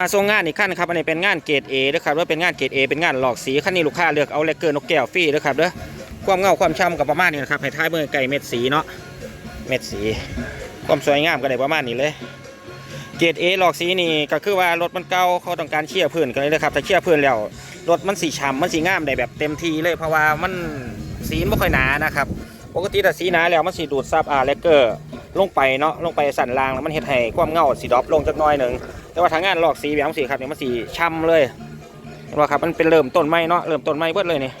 มาทรงงานอีกขั้นครับอันนี้เป็นงานเกรดเอนะครับว่าเป็นงานเกรดเอเป็นงานหลอกสีขั้นนี้ลูกค้าเลือกเอาเลกเกอร์นกแก้วฟรีนะครับเด้อความเงาความช่ำกับประมาณนี้นะครับให้ท้ายเมื่อไก่เม็ดสีเนาะเม็ดสี ความสวยงามก็ได้ประมาณนี้เลยเกรดเอหลอกสีนี่ก็คือว่ารถมันเก่าเขาต้องการเชี่ยพื้นกันเลยนะครับถ้าเชี่ยพื้นแล้วรถมันสีฉ่ำมันสีงามได้แบบเต็มทีเลยเพราะว่ามันสีไม่ค่อยหนานะครับปกติถ้าสีหนาแล้วมันสีดูดซับอ่าเลกเกอร์ ลงไปเนาะลงไปสั่นรางแล้วมันเฮ็ดให้ความเงาสีดรอปลงจักน้อยหนึ่งแต่ว่าทางงานหลอกสีแบบสีครับเนี่ยมันสีช้ำเลยเห็นไหมครับมันเป็นเริ่มต้นไม้เนาะเริ่มต้นไม้เบิดเลยนี่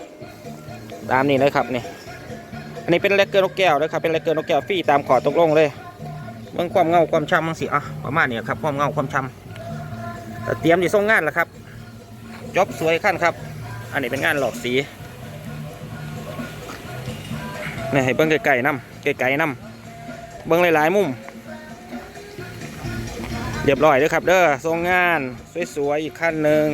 ตามนี้เลยครับนี่อันนี้เป็นเล็กเกอร์นกแก้วนะครับเป็นเล็กเกอร์นกแก้วฟรีตามขอตกลงเลยเมื่อความเงาความช้ำมันสีอะประมาณนี้ครับความเงาความช้ำแต่เตรียมที่ส่งงานแล้วครับจบสวยขั้นครับ อันนี้เป็นงานหลอกสีนี่ให้เบิ้งไกลๆน้ำไกลๆน้ำ เบิ้งหลายๆมุมเรียบร้อยเด้อครับเด้อทรงงานสวยๆอีกขั้นหนึ่ง